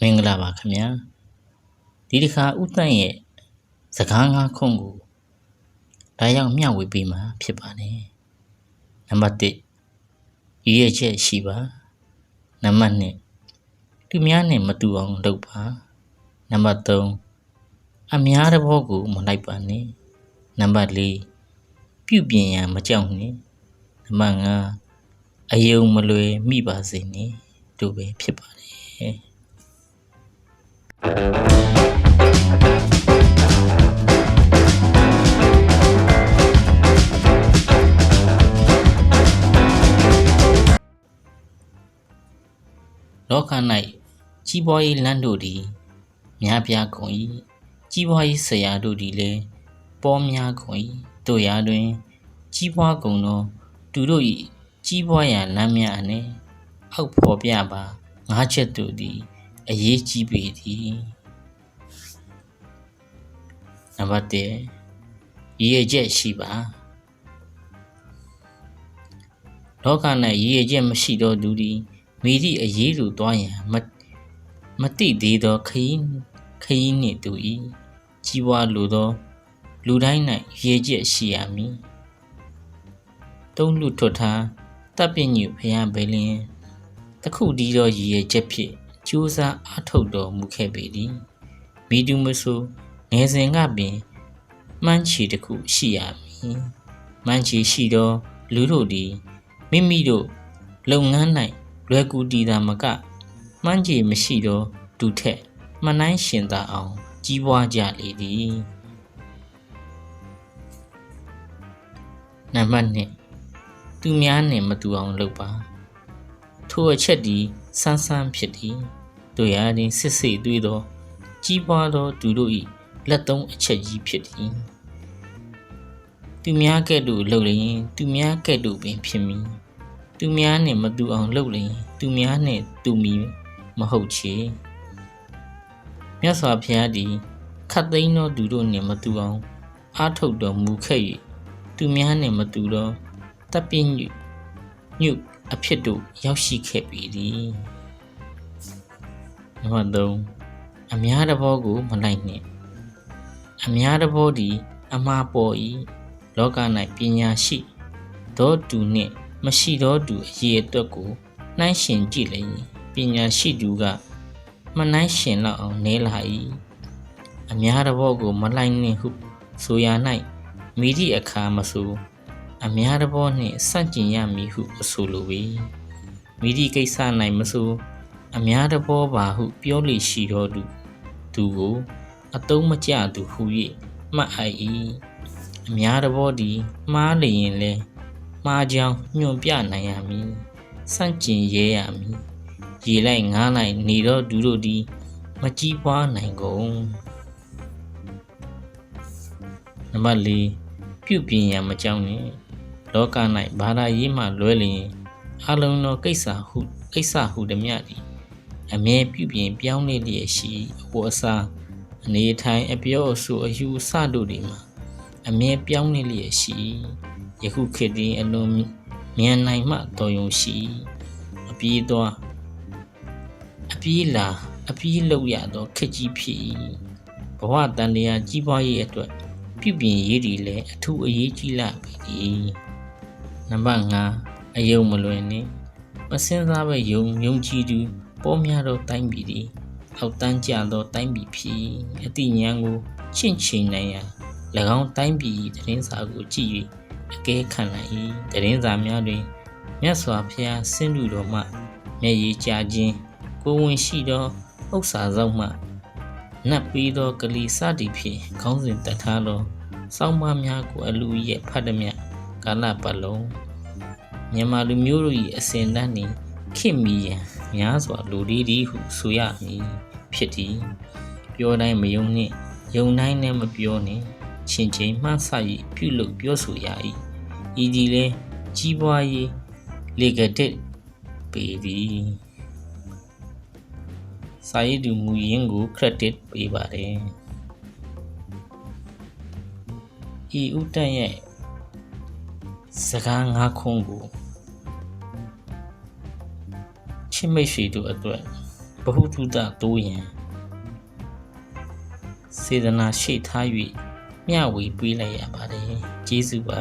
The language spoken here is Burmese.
မင်္ဂလာပါခင်ဗျာဒီတစ်ခါဥတန့်ရဲ့စကားငါးခုကိုဒါရောက်မျှဝေပေးမှာဖြစ်ပါတယ်နံပါတ်1ရည်ရချက်ရှိပါနံပါတ်2သူများနဲ့မတူအောင်လုပ်ပါနံပါတ်3အများတဘောကိုမလိုက်ပါနဲ့နံပါတ်4ပြုပြင်ရန်မကြောက်နဲ့နံပါတ်5အယုံမလွယ်မိပါစေနဲ့တို့ပဲဖြစ်ပါတယ် လောက၌ကြီးပွားရေးလမ်းတို့သည်များပြားကုန်၏ကြီးပွားရေးဆရာတို့သည်လည်းပေါများကုန်၏တို့ရာတွင် ကြီးပွားကုန်သောသူတို့၏ကြီးပွားရာလမ်းများအနည်းအောက်ဖော်ပြပါငါးချက်တို့သည် အရေးကြီးပေသည်နံပါတ်1ရည်ရည်ချက်ရှိပါလောက၌ရည်ရည်ချက်မရှိသောသူသည်မိသည့်အရေးလိုသွားရန်မမတိသေးသောခရီးခရီးနှင့်တူ၏ကြီးပွားလိုသော လူတိုင်း၌ရည်ချက်ရှိရမည်သုံးလူထွတ်ထားတပ်ပညုဖျားဘယ်လင်တခုတည်းသောရည်ရချက်ဖြင့် ကြိုးစားအားထုတ်တော်မူခဲ့ပေသည်မိတူမဆိုငယ်စဉ်ကပင်မှန်းချီတစ်ခုရှိရမည်မှန်းချီရှိသောလူတို့သည်မိမိတို့လုပ်ငန်း၌လွယ်ကူတည်တာမကမှန်းချီမရှိသောဒုထက်မနှိုင်းရှင်သာအောင် ကြီးပွားကြလေသည်နံပါတ်1သူများနှင့်မတူအောင်လုပ်ပါထိုအချက်သည်ဆန်းဆန်းဖြစ်သည် တို့ရာတွင်စစ်စစ်တွေးသောကြီးပွားသောသူတို့၏လက်သုံးအချက်ကြီးဖြစ်သည်သူများကဲ့သို့လှုပ်လျင်သူများကဲ့သို့ပင်ဖြစ်မည်သူများနှင့်မတူအောင်လှုပ်လျင်သူများနှင့်တူမီမဟုတ်ချေမြတ်စွာဘုရားသည်ခတ်သိမ်းသောသူတို့နှင့်မတူအောင်အားထုတ်တော်မူခဲ့၍သူများနှင့်မတူသောတပ်ပညုညုအဖြစ်တို့ရောက်ရှိခဲ့ပေသည် နံပါတ်3အများတဘောကိုမလိုက်နှင့်အများတဘောသည် အမှားပေါ်၏လောက၌ပညာရှိသောသူနှင့် မရှိသောသူအရေးအတွက်ကိုနှိုင်းရှင်ကြည့်လျင်ပညာရှိသူကမနှိုင်းရှင်လောက်အောင်နေလာ၏အများတဘောကိုမလိုက်နှင့်ဟုဆိုရ၌မိသည့်အခါမဆိုအများတဘောနှင့်စန့်ကျင်ရမည်ဟုအဆိုလို၏မိသည့်ကိစ္စ၌မဆို အများတဘောပါဟု ပြောလေရှိတော်သူသူကိုအတုံးမကျသူဟု၍မှတ်အိုက်၏အများတဘောသည်မှားလျင်လဲမှားကြောင်းညွှန်ပြနိုင်ရမည်စန့်ကျင်ရဲရမည်ရေလိုက်ငားလိုက်နေတော့သူတို့သည်မကြီးပွားနိုင်ကုန်နံပါတ်၄ပြုပြင်ရန်မကြောက်နဲ့လောက၌ဘာသာရေးမှလွဲလျင်အလုံးသောကိစ္စဟုကိစ္စဟုသည်မြသည် အမြဲပြုပြင်ပြောင်းလဲလျက်ရှိအပေါ်အစားအနေထိုင်အပြောအဆိုအယူအဆတို့တွေမှာအမြဲပြောင်းလဲလျက်ရှိယခုခေတ်သည်အလွန်မြန်နိုင်မှတော်ယုံရှိအပြေးသွားအပြေးလာအပြေးလောက်ရသောခက်ကြီးဖြစ်၏ဘဝတန်တရားကြီးပွားရေးအတွက်ပြုပြင်ရေးတွေလည်းအထူးအရေးကြီးလာပြီနံပါတ်5အယုံမလွင်နှင့်မစင်စားပဲယုံယုံကြည်သူ ပေါ်များသောတိုင်းပြည်သည်အောက်တန်းကျသောတိုင်းပြည်ဖြစ်အတိညာဉ်ကိုချင့်ချိန်နိုင်ရန်၎င်းတိုင်းပြည်သတင်းစာကိုကြည့်၍အကဲခံနိုင်၏သတင်းစာများတွင်မြတ်စွာဘုရားဆင်းလူတော်မှမျက်ရည်ကျခြင်းကိုဝင်ရှိသောဥစ္စာဆောင်မှနတ်ပြီးသောကလေးစသည်ဖြင့်ခေါင်းစဉ်တတ်ထားသောစောင်းမများကိုအလူရဲ့ဖတ်သည်မြကာလပတ်လုံးမြန်မာလူမျိုးတို့၏အစဉ်တန်းနှင့်ခင်မီရန် များစွာလူဒီဒီဟုဆိုရမည်ဖြစ်သည်ပြောတိုင်းမယုံနှင့်ယုံတိုင်းလည်းမပြောနှင့်ချင်းချင်းမှန်းဆ၍ပြုလုပ်ပြောဆိုရ၏ဤဒီလဲကြီးပွားရေးလေကတဲ့ပေသည်စာရေးသူမူရင်းကို credit ပေးပါတယ်ဤဥတန့်ရဲ့စကားငါးခုံးကို ချစ်မိတ်ဆွေတို့အတွက်ဘဟုတုတတိုးရန်စေတနာရှိထား၍မျှဝေပေးလိုက်ရပါတယ်ကျေးဇူးပါ